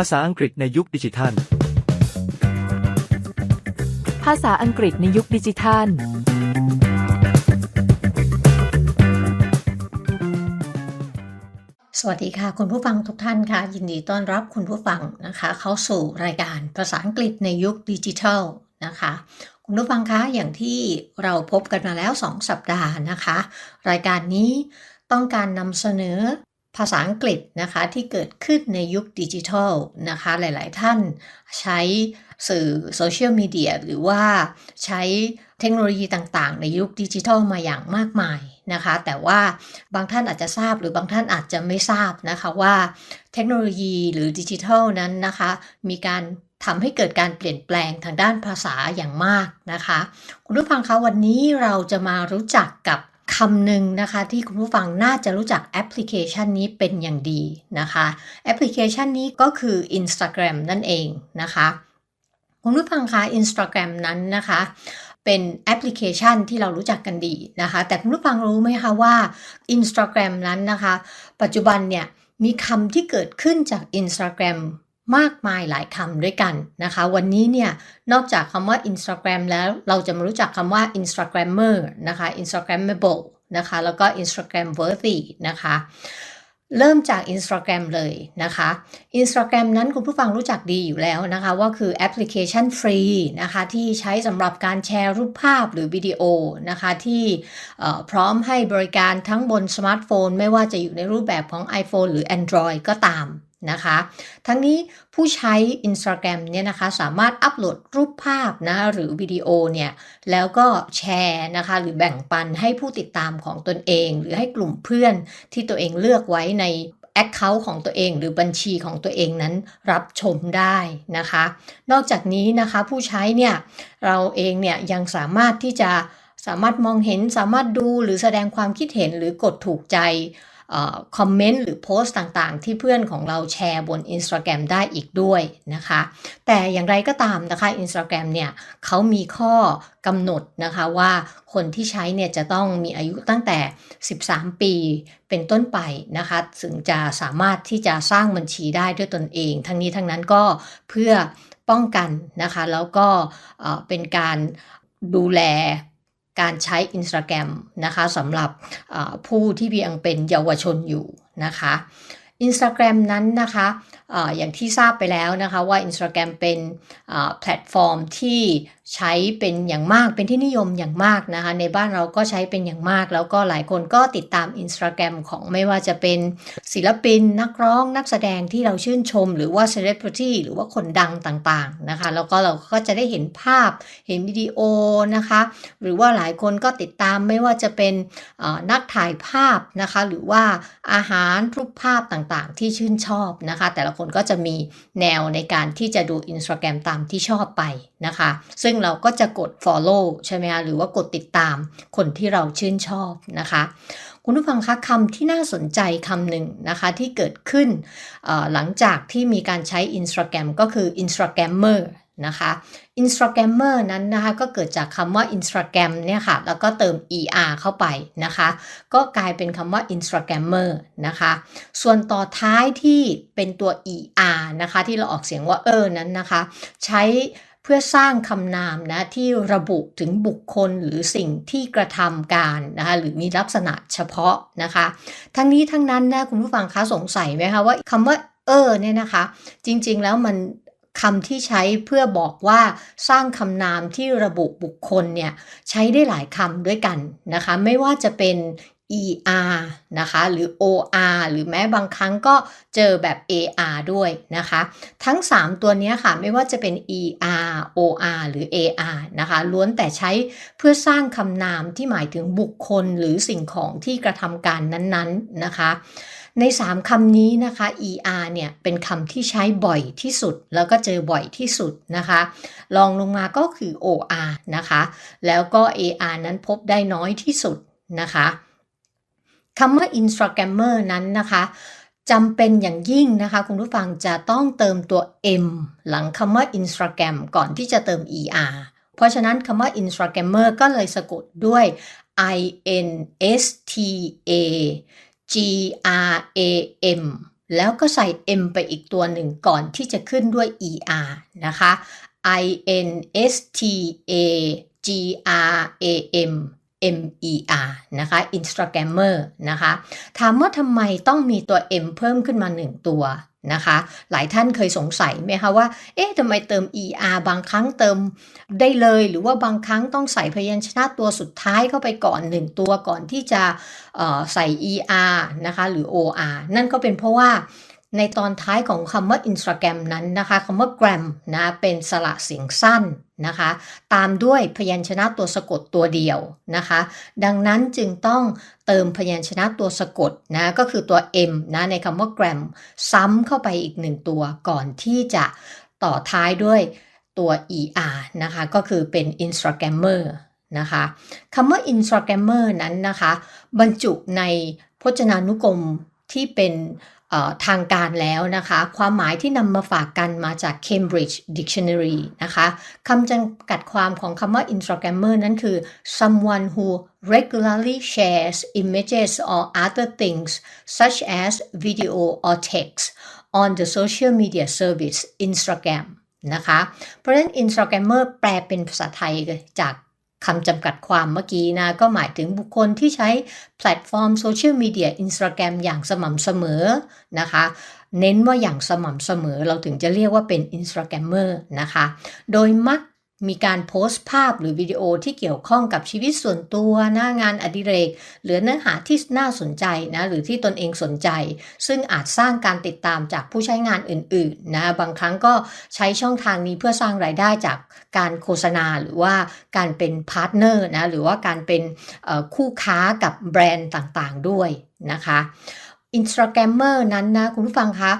ภาษาอังกฤษในยุคดิจิทัล ภาษาอังกฤษในยุคดิจิทัล สวัสดีค่ะ คุณผู้ฟังทุกท่านค่ะ ยินดีต้อนรับคุณผู้ฟังนะคะ เข้าสู่รายการภาษาอังกฤษในยุคดิจิทัลนะคะ คุณผู้ฟังคะอย่างที่เราพบกันมาแล้ว 2 สัปดาห์นะคะ รายการนี้ต้องการนำเสนอ ภาษาอังกฤษนะคะที่เกิดขึ้นในยุคดิจิทัลนะคะหลาย ๆ ท่านใช้สื่อโซเชียลมีเดียหรือว่าใช้เทคโนโลยีต่าง ๆ ในยุคดิจิทัลมาอย่างมากมายนะคะ แต่ว่าบางท่านอาจจะทราบหรือบางท่านอาจจะไม่ทราบนะคะว่าเทคโนโลยีหรือดิจิทัลนั้นนะคะมีการทำให้เกิดการเปลี่ยนแปลงทางด้านภาษาอย่างมากนะคะ คุณผู้ฟังคะวันนี้เราจะมารู้จักกับ คำหนึ่งนะคะที่คุณผู้ฟังน่าจะรู้จักแอปพลิเคชันนี้เป็นอย่างดีนะคะแอปพลิเคชันนี้ก็คือ Instagram นั่นเองนะคะคุณผู้ฟังคะ Instagram นั้นนะคะเป็นแอปพลิเคชันที่เรารู้จักกันดีนะคะ แต่คุณผู้ฟังรู้ไหมคะว่า Instagram นั้นนะคะ ปัจจุบันเนี่ยมีคำที่เกิดขึ้นจาก Instagram มากมายหลายคำด้วยกันนะคะ วันนี้เนี่ยนอกจากคำว่า Instagram แล้วเราจะมารู้จักคำว่า Instagrammer นะคะ Instagrammable นะคะแล้วก็ Instagram worthy นะคะเริ่มจาก Instagram เลยนะคะ Instagram นั้นคุณผู้ฟังรู้จักดีอยู่แล้วนะคะ ว่าคือแอปพลิเคชันฟรีนะคะ ที่ใช้สำหรับการแชร์รูปภาพหรือวิดีโอนะคะ ที่พร้อมให้บริการทั้งบนสมาร์ทโฟน ไม่ว่าจะอยู่ในรูปแบบของ iPhone หรือ Android ก็ตาม นะคะ ทั้งนี้ผู้ใช้ Instagram เนี่ยนะคะสามารถอัปโหลดรูปภาพนะหรือวิดีโอเนี่ยแล้วก็แชร์นะคะหรือแบ่งปันให้ผู้ติดตามของตนเอง หรือให้กลุ่มเพื่อนที่ตัวเองเลือกไว้ใน Account ของตัวเองหรือบัญชีของตัวเองนั้นรับชมได้นะคะ นอกจากนี้นะคะผู้ใช้เนี่ยเราเองเนี่ยยังสามารถที่จะสามารถมองเห็นสามารถดูหรือแสดงความคิดเห็นหรือกดถูกใจ คอมเมนต์หรือโพสต์ต่างๆ ที่เพื่อนของเราแชร์บน Instagram ได้อีกด้วยนะคะ แต่อย่างไรก็ตามนะคะ Instagram เนี่ยเขามีข้อกำหนดนะคะว่าคนที่ใช้เนี่ยจะต้องมีอายุตั้งแต่ 13 ปีเป็นต้นไปนะคะถึงจะสามารถที่จะสร้างบัญชีได้ด้วยตนเอง ทั้งนี้ทั้งนั้นก็เพื่อป้องกันนะคะ แล้วก็เป็นการดูแล การใช้ Instagram นะคะสำหรับผู้ที่ยังเป็นเยาวชนอยู่นะคะ Instagram นั้นนะคะออย่างที่ทราบไปแล้วนะคะว่า Instagram เป็นแพลตฟอร์มที่ใช้เป็นอย่างมากเป็นที่นิยมอย่างมากนะคะ ในบ้านเราก็ใช้เป็นอย่างมาก แล้วก็หลายคนก็ติดตาม Instagram ของไม่ว่าจะเป็นศิลปินนักร้องนักแสดงที่เราชื่นชม หรือว่า Celebrity หรือว่าคนดังต่างๆนะคะ แล้วก็เราก็จะได้เห็นภาพเห็นวิดีโอนะคะ หรือว่าหลายคนก็ติดตามไม่ว่าจะเป็นนักถ่ายภาพนะคะ หรือว่าอาหารรูปภาพต่างๆ ที่ชื่นชอบนะคะ แต่ละคนก็จะมีแนวในการที่จะดู Instagram ตามที่ชอบไป นะคะ ซึ่งเราก็จะกด follow ใช่ไหมคะหรือว่ากดติดตามคนที่เราชื่นชอบนะคะ คุณผู้ฟังคะคำที่น่าสนใจคำหนึ่งนะคะที่เกิดขึ้นหลังจากที่มีการใช้ Instagram ก็คือ Instagrammer นะคะ Instagrammer นั้นนะคะก็เกิดจากคำว่า Instagram เนี่ยค่ะ แล้วก็เติม er เข้าไปนะคะ ก็กลายเป็นคำว่า Instagrammer นะคะ ส่วนต่อท้ายที่เป็นตัว er นะคะ ที่เราออกเสียงว่าเออนั้นนะคะ ใช้ เพื่อสร้างคำนามนะที่ระบุถึงบุคคลหรือสิ่งที่กระทำการนะคะหรือมีลักษณะเฉพาะนะคะ ทั้งนี้ทั้งนั้นนะคุณผู้ฟังคะสงสัยไหมคะว่าคำว่าเออเนี่ยนะคะ จริงๆแล้วมันคำที่ใช้เพื่อบอกว่าสร้างคำนามที่ระบุบุคคลเนี่ยใช้ได้หลายคำด้วยกันนะคะ ไม่ว่าจะเป็น er นะคะหรือ or หรือแม้บางครั้งก็เจอแบบ ar ด้วยนะคะ ทั้ง 3 ตัวนี้ค่ะไม่ว่าจะเป็น er or หรือ ar นะคะล้วนแต่ใช้เพื่อสร้างคำนามที่หมายถึงบุคคลหรือสิ่งของที่กระทำการนั้นๆนะคะใน 3คำนี้นะคะ er เนี่ย เป็นคำที่ใช้บ่อยที่สุด แล้วก็เจอบ่อยที่สุดนะคะลองลงมาก็คือ or นะคะ แล้วก็ ar นั้นพบได้น้อยที่สุดนะคะ คำว่า Instagrammer นั้นนะคะจำเป็นอย่างยิ่งนะคะ คุณผู้ฟังจะต้องเติมตัว m หลังคำว่า Instagram ก่อนที่จะเติม er เพราะฉะนั้นคำว่า Instagrammer ก็เลยสะกดด้วย i n s t a g r a m แล้วก็ใส่ m ไปอีกตัวหนึ่งก่อนที่จะขึ้นด้วย er นะคะ i n s t a g r a m m e r นะคะ Instagrammer นะคะถามว่าทำไมต้องมีตัว m เพิ่มขึ้นมา 1 ตัวนะคะ หลายท่านเคยสงสัยไหมคะว่า เอ๊ะทำไมเติม er บางครั้งเติมได้เลย หรือว่าบางครั้งต้องใส่พยัญชนะตัวสุดท้ายเข้าไปก่อน1ตัวก่อนที่จะใส่ er นะคะ หรือ or นั่นก็เป็นเพราะว่า ในตอนท้ายของคำว่า Instagram นั้นนะคะคำว่า gram นะเป็นสระเสียงสั้นนะคะ ตามด้วยพยัญชนะตัวสะกดตัวเดียวนะคะ ดังนั้นจึงต้องเติมพยัญชนะตัวสะกดนะก็คือตัว m นะในคำว่า gram ซ้ำเข้าไปอีกหนึ่งตัวก่อนที่จะต่อท้ายด้วยตัว er นะคะ ก็คือเป็น Instagrammer นะคะคำว่า Instagrammer นั้นนะคะ บรรจุในพจนานุกรมที่เป็น ทางการแล้วนะคะ ความหมายที่นำมาฝากกันมาจาก Cambridge Dictionary นะคะคำจำกัดความของคำว่า Instagrammer นั้นคือ someone who regularly shares images or other things such as video or text on the social media service Instagram นะคะ เพราะฉะนั้น Instagrammer แปลเป็นภาษาไทยจาก คำจำกัดความเมื่อกี้นะ ก็หมายถึงบุคคลที่ใช้แพลตฟอร์มโซเชียลมีเดียอินสตาแกรมอย่างสม่ำเสมอนะคะเน้นว่าอย่างสม่ำเสมอเราถึงจะเรียกว่าเป็น Instagrammer นะคะ โดยมัก มีการโพสต์ภาพหรือวิดีโอที่เกี่ยวข้องกับชีวิตส่วนตัวหน้างานอดิเรก หรือเนื้อหาที่น่าสนใจนะหรือที่ตนเองสนใจ ซึ่งอาจสร้างการติดตามจากผู้ใช้งานอื่นๆนะบางครั้งก็ใช้ช่องทางนี้เพื่อสร้างรายได้จากการโฆษณาหรือว่าการเป็นพาร์ทเนอร์นะหรือว่าการเป็นคู่ค้ากับแบรนด์ต่างๆด้วยนะคะ Instagrammer นั้นนะคุณผู้ฟังคะ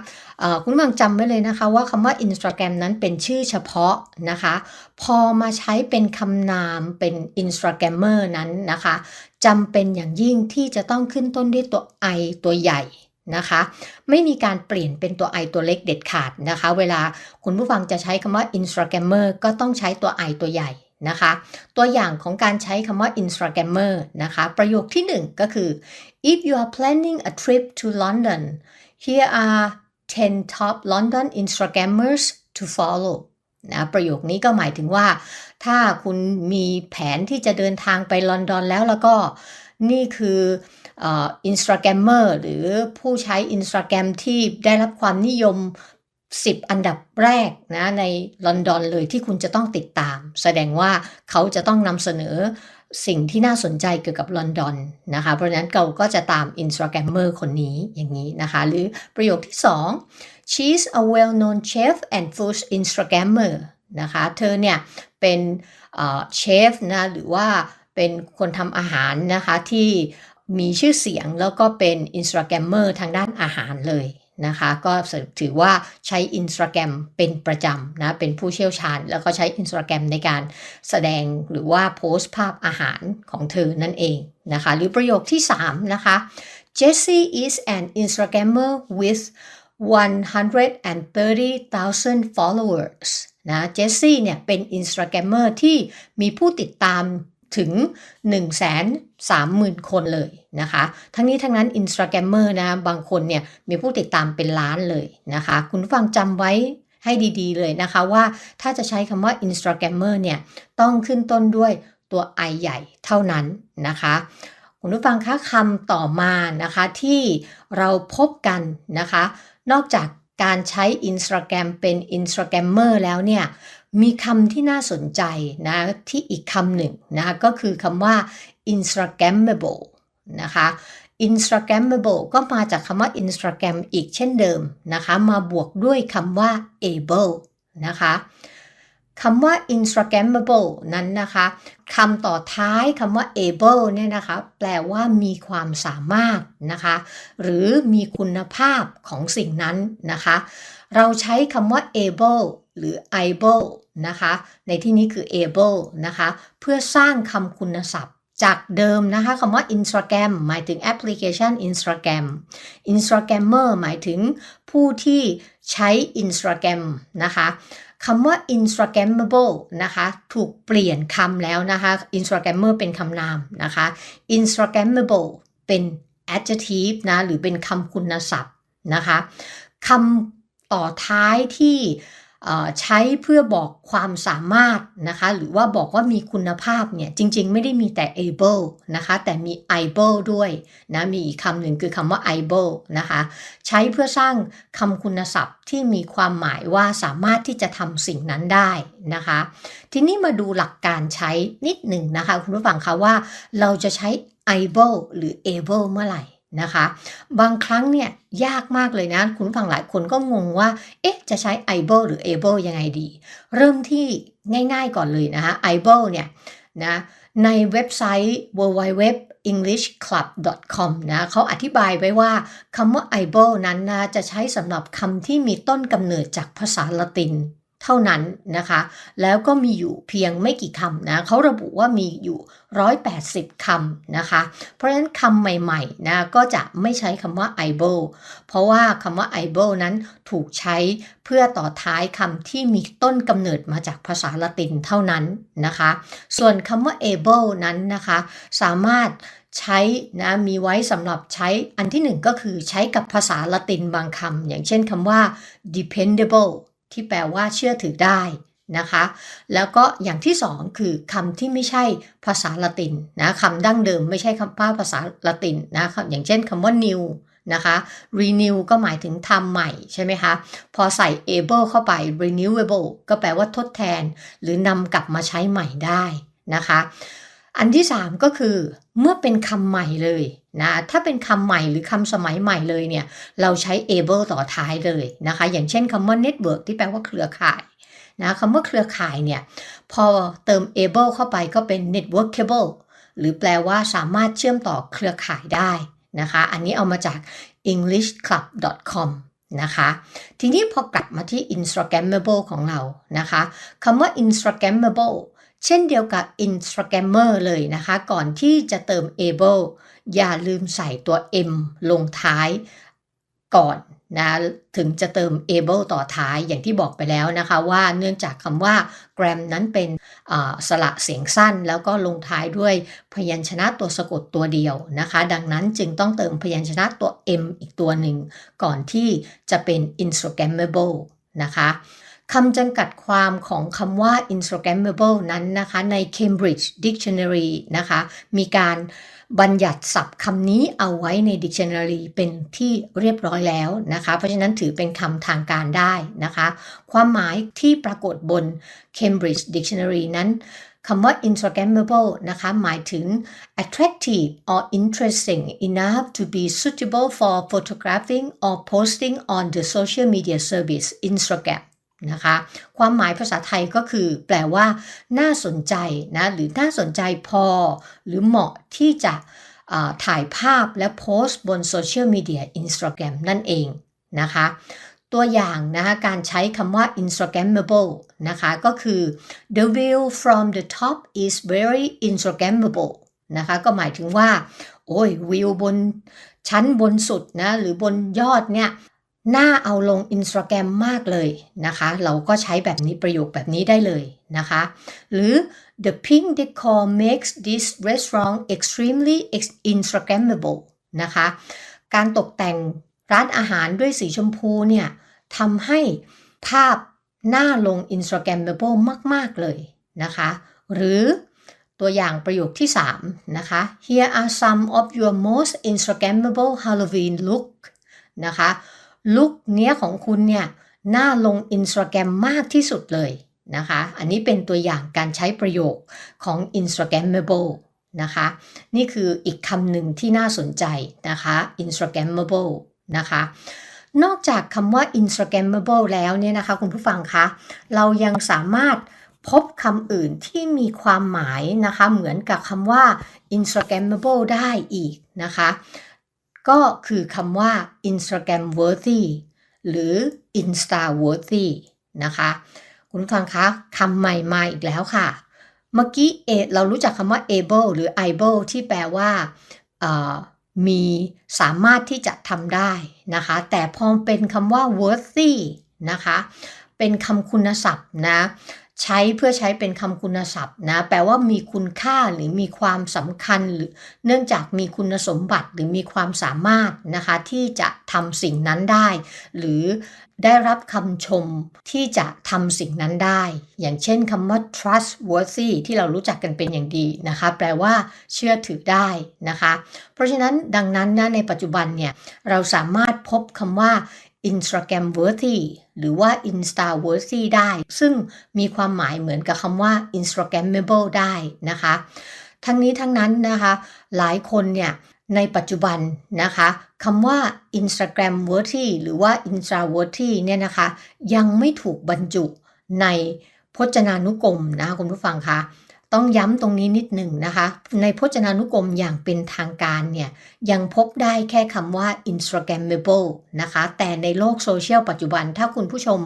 คุณผู้ฟังจำไว้เลยนะคะว่าคำว่า Instagram นั้นเป็นชื่อเฉพาะนะคะ พอมาใช้เป็นคำนามเป็น Instagrammer นั้นนะคะจำเป็นอย่างยิ่งที่จะต้องขึ้นต้นด้วยตัว i ตัวใหญ่นะคะ ไม่มีการเปลี่ยนเป็นตัว i ตัวเล็กเด็ดขาดนะคะ เวลาคุณผู้ฟังจะใช้คำว่า Instagrammer ก็ต้องใช้ตัว i ตัวใหญ่ นะคะ ตัวอย่างของการใช้คำว่า Instagrammer นะคะ ประโยคที่ 1 ก็คือ if you are planning a trip to London here are 10 top London Instagrammers to follow นะประโยคนี้ก็หมายถึงว่า ถ้าคุณมีแผนที่จะเดินทางไปลอนดอนแล้วแล้วก็นี่คืออินสตาแกรมเมอร์หรือผู้ใช้ Instagram ที่ได้รับความนิยม 10 อันดับแรกนะในลอนดอนเลยที่คุณจะต้องติดตาม แสดงว่าเขาจะต้องนำเสนอสิ่งที่น่าสนใจเกี่ยวกับลอนดอนนะคะ เพราะฉะนั้นเราก็จะตาม Instagrammer คนนี้อย่างนี้นะคะ หรือประโยคที่ 2 she's a well-known chef and food Instagrammer นะคะ เธอเนี่ยเป็นเชฟนะหรือว่าเป็นคนทำอาหารนะคะที่มีชื่อเสียงแล้วก็เป็น Instagrammer ทางด้านอาหารเลย นะคะ ก็ถือว่าใช้ Instagram เป็นประจำนะ เป็นผู้เชี่ยวชาญ แล้วก็ใช้ Instagram ในการแสดงหรือว่าโพสต์ภาพอาหารของเธอนั่นเองนะคะ หรือประโยคที่ 3 นะคะ Jessie is an Instagrammer with 130,000 followers นะ เจสซี่เนี่ยเป็น Instagrammer ที่มีผู้ติดตาม ถึง 130,000 คนเลยนะคะ ทั้งนี้ทั้งนั้น Instagrammer นะบางคนเนี่ยมีผู้ติดตามเป็นล้านเลยนะคะ คุณฟังจำไว้ให้ดีๆเลยนะคะว่าถ้าจะใช้คำว่า Instagrammer เนี่ยต้องขึ้นต้นด้วยตัว i ใหญ่เท่านั้นนะคะคุณผู้ฟังคะคำต่อมานะคะที่เราพบกันนะคะ นอกจากการใช้ Instagram เป็น Instagrammer แล้วเนี่ย มีคำที่น่าสนใจนะที่อีกคำหนึ่งนะก็คือคำว่า Instagrammable นะคะ Instagrammable ก็มาจากคำว่า Instagram อีกเช่นเดิมนะคะมาบวกด้วยคำว่า able นะคะคำว่า Instagrammable นั้นนะคะคำต่อท้ายคำว่า able เนี่ยนะคะแปลว่ามีความสามารถนะคะหรือมีคุณภาพของสิ่งนั้นนะคะ เราใช้คำว่า able หรือ able นะคะ ในที่นี้คือ able นะคะ เพื่อสร้างคำคุณศัพท์จากเดิมนะคะคำว่า Instagram หมายถึงแอปพลิเคชัน Instagram Instagrammer หมายถึงผู้ที่ใช้ Instagram นะคะคำว่า Instagrammable นะคะ ถูกเปลี่ยนคำแล้วนะคะ Instagrammer เป็นคำนามนะคะ Instagrammable เป็น adjective นะ หรือเป็นคำคุณศัพท์นะคะคำต่อท้ายที่ ใช้เพื่อบอกความสามารถนะคะหรือว่าบอกว่ามีคุณภาพเนี่ยจริงๆ ไม่ได้มีแต่ able นะคะแต่มี able ด้วยนะมีอีกคำหนึ่งคือคำว่า able นะคะใช้เพื่อสร้างคำคุณศัพท์ที่มีความหมายว่าสามารถที่จะทำสิ่งนั้นได้นะคะ ทีนี้มาดูหลักการใช้นิดหนึ่งนะคะคุณผู้ฟังคะว่าเราจะใช้ able หรือ able เมื่อไหร่ นะคะ บางครั้งเนี่ยยากมากเลยนะ คุณฟังหลายคนก็งงว่า เอ๊ะ จะใช้ able หรือ able ยังไงดี เริ่มที่ง่ายๆก่อนเลยนะคะ able เนี่ยนะในเว็บไซต์ www.englishclub.com นะเขาอธิบายไว้ว่าคำว่า able นั้นนะจะใช้สำหรับคำที่มีต้นกำเนิดจากภาษาละติน เท่านั้นนะคะ แล้วก็มีอยู่เพียงไม่กี่คำนะเขาระบุว่ามีอยู่ 180 คำนะคะ เพราะฉะนั้นคำใหม่ๆนะก็จะไม่ใช้คำว่า able เพราะว่าคำว่า able นั้นถูกใช้เพื่อต่อท้ายคำที่มีต้นกำเนิดมาจากภาษาละตินเท่านั้นนะคะ ส่วนคำว่า able นั้นนะคะ สามารถใช้นะมีไว้สำหรับใช้อันที่หนึ่งก็คือใช้กับภาษาละตินบางคำอย่างเช่นคำว่า dependable ที่แปลว่าเชื่อถือได้นะคะ แล้วก็อย่างที่สองคือคำที่ไม่ใช่ภาษาละตินนะคำดั้งเดิมไม่ใช่คำภาษาละตินนะครับอย่างเช่นคำว่า new นะคะ renew ก็หมายถึงทำใหม่ใช่ไหมคะ พอใส่ able เข้าไป renewable ก็แปลว่าทดแทน หรือนำกลับมาใช้ใหม่ได้นะคะ อันที่ 3 ก็คือเมื่อเป็นคำใหม่เลย นะถ้าเป็นคำใหม่หรือคำสมัยใหม่เลยเนี่ย เราใช้ able ต่อท้ายเลยนะคะ อย่างเช่นคำว่า network ที่แปลว่าเครือข่ายนะคำว่าเครือข่ายเนี่ย พอเติม able เข้าไปก็เป็น networkable หรือแปลว่าสามารถเชื่อมต่อเครือข่ายได้นะคะ อันนี้เอามาจาก englishclub.com นะคะ ทีนี้พอกลับมาที่ Instagrammable ของเรานะคะคำว่า Instagrammable เช่นเดียวกับ Instagrammer เลยนะคะ ก่อนที่จะเติม able อย่าลืมใส่ตัว m ลงท้ายก่อนนะถึงจะเติม able ต่อท้ายอย่างที่บอกไปแล้วนะคะว่าเนื่องจากคำว่า gram นั้นเป็นสระเสียงสั้น แล้วก็ลงท้ายด้วยพยัญชนะตัวสะกดตัวเดียวนะคะ ดังนั้นจึงต้องเติมพยัญชนะตัว m อีกตัวหนึ่ง ก่อนที่จะเป็น Instagrammable นะคะ คำจำกัดความของคำว่า Instagrammable นั้นนะคะใน Cambridge Dictionary นะคะมีการบัญญัติศัพท์คำนี้เอาไว้ใน Dictionary เป็นที่เรียบร้อยแล้วนะคะ เพราะฉะนั้นถือเป็นคำทางการได้นะคะ ความหมายที่ปรากฏบน Cambridge Dictionary นั้นคำว่า Instagrammable นะคะหมายถึง attractive or interesting enough to be suitable for photographing or posting on the social media service Instagram นะคะ ความหมายภาษาไทยก็คือ แปลว่า น่าสนใจนะหรือน่าสนใจพอ หรือเหมาะที่จะถ่ายภาพและโพสต์บนโซเชียลมีเดีย Instagram นั่นเองนะคะตัวอย่างนะคะการใช้คำว่า Instagrammable นะคะก็คือ the view from the top is very Instagrammable นะคะก็หมายถึงว่า โอ้ยวิวบนชั้นบนสุดนะหรือบนยอดเนี่ย น่าเอาลง Instagram มากเลยนะคะ เราก็ใช้แบบนี้ประโยคแบบนี้ได้เลยนะคะ หรือ the pink decor makes this restaurant extremely Instagrammable นะคะ การตกแต่งร้านอาหารด้วยสีชมพูเนี่ยทำให้ภาพน่าลง Instagrammable มาก ๆ เลยนะคะ หรือตัวอย่างประโยคที่ 3 นะคะ Here are some of your most Instagrammable Halloween look นะคะ ลุคเนี้ยของคุณเนี่ยน่าลง Instagram มากที่สุดเลยนะคะ อันนี้เป็นตัวอย่างการใช้ประโยคของ Instagrammable นะคะ นี่คืออีกคำหนึ่งที่น่าสนใจนะคะ Instagrammable นะคะ นอกจากคำว่า Instagrammable แล้วเนี่ยนะคะคุณผู้ฟังคะ เรายังสามารถพบคำอื่นที่มีความหมายนะคะ เหมือนกับคำว่า Instagrammable ได้อีกนะคะ ก็คือคำว่า Instagram worthy หรือ Insta worthy นะคะ คุณฟังคะคำใหม่มาอีกแล้วค่ะ เมื่อกี้เอเรารู้จักคำว่า able หรือ able ที่แปลว่ามีสามารถที่จะทำได้นะคะ แต่พอเป็นคำว่า worthy นะคะ เป็นคำคุณศัพท์นะ ใช้เพื่อใช้เป็นคำคุณศัพท์นะแปลว่ามีคุณค่าหรือมีความสำคัญหรือเนื่องจากมีคุณสมบัติหรือมีความสามารถนะคะที่จะทำสิ่งนั้นได้ หรือได้รับคำชมที่จะทำสิ่งนั้นได้ อย่างเช่นคำว่า trustworthy ที่เรารู้จักกันเป็นอย่างดีนะคะ แปลว่าเชื่อถือได้นะคะ เพราะฉะนั้นดังนั้นนะในปัจจุบันเนี่ยเราสามารถพบคำว่า Instagram worthy หรือว่า Insta worthy ได้ ซึ่งมีความหมายเหมือนกับคำว่า Instagrammable ได้นะคะ ทั้งนี้ทั้งนั้นนะคะ หลายคนเนี่ยในปัจจุบันนะคะคำว่า Instagram worthy หรือว่า Insta worthy เนี่ยนะคะ ยังไม่ถูกบรรจุในพจนานุกรมนะคะคุณผู้ฟังคะ ต้องย้ำตรงนี้นิดหนึ่งนะคะ ในพจนานุกรมอย่างเป็นทางการเนี่ย ยังพบได้แค่คำว่า Instagrammable นะคะ แต่ในโลกโซเชียลปัจจุบันถ้าคุณผู้ชม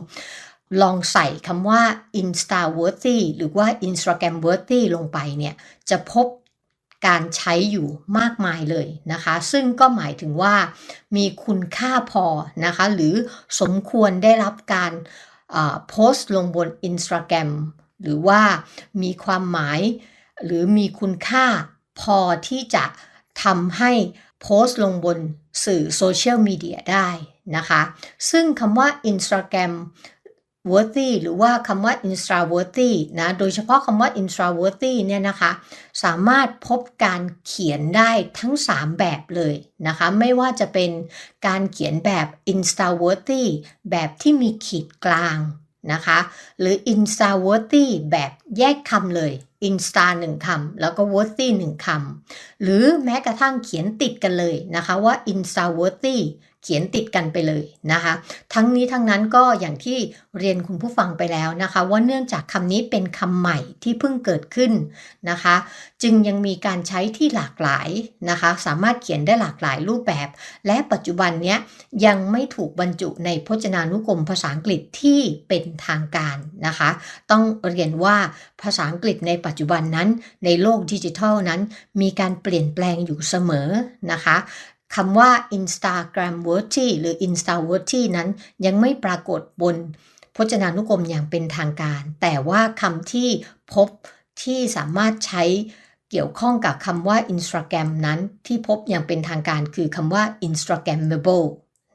ลองใส่คำว่า Insta worthy หรือว่า Instagram worthy ลงไปเนี่ย จะพบการใช้อยู่มากมายเลยนะคะ ซึ่งก็หมายถึงว่ามีคุณค่าพอนะคะ หรือสมควรได้รับการโพสต์ลงบน Instagram หรือว่ามีความหมาย หรือมีคุณค่าพอที่จะทำให้โพสต์ลงบนสื่อโซเชียลมีเดียได้นะคะ ซึ่งคำว่า Instagram worthy หรือว่าคำว่า insta worthy นะ โดยเฉพาะคำว่า insta worthy เนี่ยนะคะ สามารถพบการเขียนได้ทั้ง 3 แบบเลยนะคะ ไม่ว่าจะเป็นการเขียนแบบ insta worthy แบบที่มีขีดกลาง นะคะ หรือ insta worthy แบบแยกคำเลย insta หนึ่งคำแล้วก็ worthy หนึ่งคำหรือแม้กระทั่งเขียนติดกันเลยนะคะว่า insta worthy เขียนติดกันไปเลยนะคะ ทั้งนี้ทั้งนั้นก็อย่างที่เรียนคุณผู้ฟังไปแล้วนะคะ ว่าเนื่องจากคำนี้เป็นคำใหม่ที่เพิ่งเกิดขึ้นนะคะ จึงยังมีการใช้ที่หลากหลายนะคะ สามารถเขียนได้หลากหลายรูปแบบ และปัจจุบันนี้ยังไม่ถูกบรรจุในพจนานุกรมภาษาอังกฤษที่เป็นทางการนะคะ ต้องเรียนว่าภาษาอังกฤษในปัจจุบันนั้น ในโลกดิจิทัลนั้น มีการเปลี่ยนแปลงอยู่เสมอนะคะ คำว่า Instagram worthy หรือ Insta worthy นั้นยังไม่ปรากฏบนพจนานุกรมอย่างเป็นทางการ แต่ว่าคำที่พบที่สามารถใช้เกี่ยวข้องกับคำว่า Instagram นั้นที่พบอย่างเป็นทางการคือคำว่า Instagrammable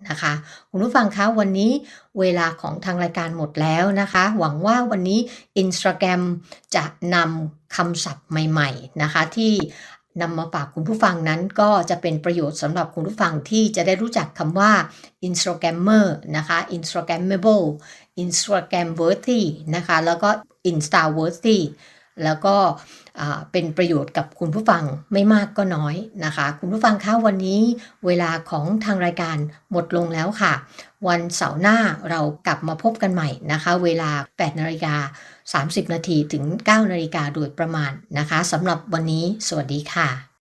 นะคะคุณผู้ฟังคะวันนี้เวลาของทางรายการหมดแล้วนะคะ หวังว่าวันนี้ Instagram จะนำคำศัพท์ใหม่ ๆ นะคะ ที่ นำมาฝากคุณผู้ฟังนั้นก็จะเป็นประโยชน์สำหรับคุณผู้ฟังที่จะได้รู้จักคำว่า Instagrammer นะคะ Instagrammable Instagram worthy นะคะ แล้วก็ Insta worthy แล้วก็เป็นประโยชน์กับคุณผู้ฟังไม่มากก็น้อยนะคะ คุณผู้ฟังคะวันนี้เวลาของทางรายการหมดลงแล้วค่ะ วันเสาร์หน้าเรากลับมาพบกันใหม่นะคะ เวลา 8นาฬิกา 30 นาทีถึง 9 นาฬิกาโดยประมาณนะคะสำหรับวันนี้ สวัสดีค่ะ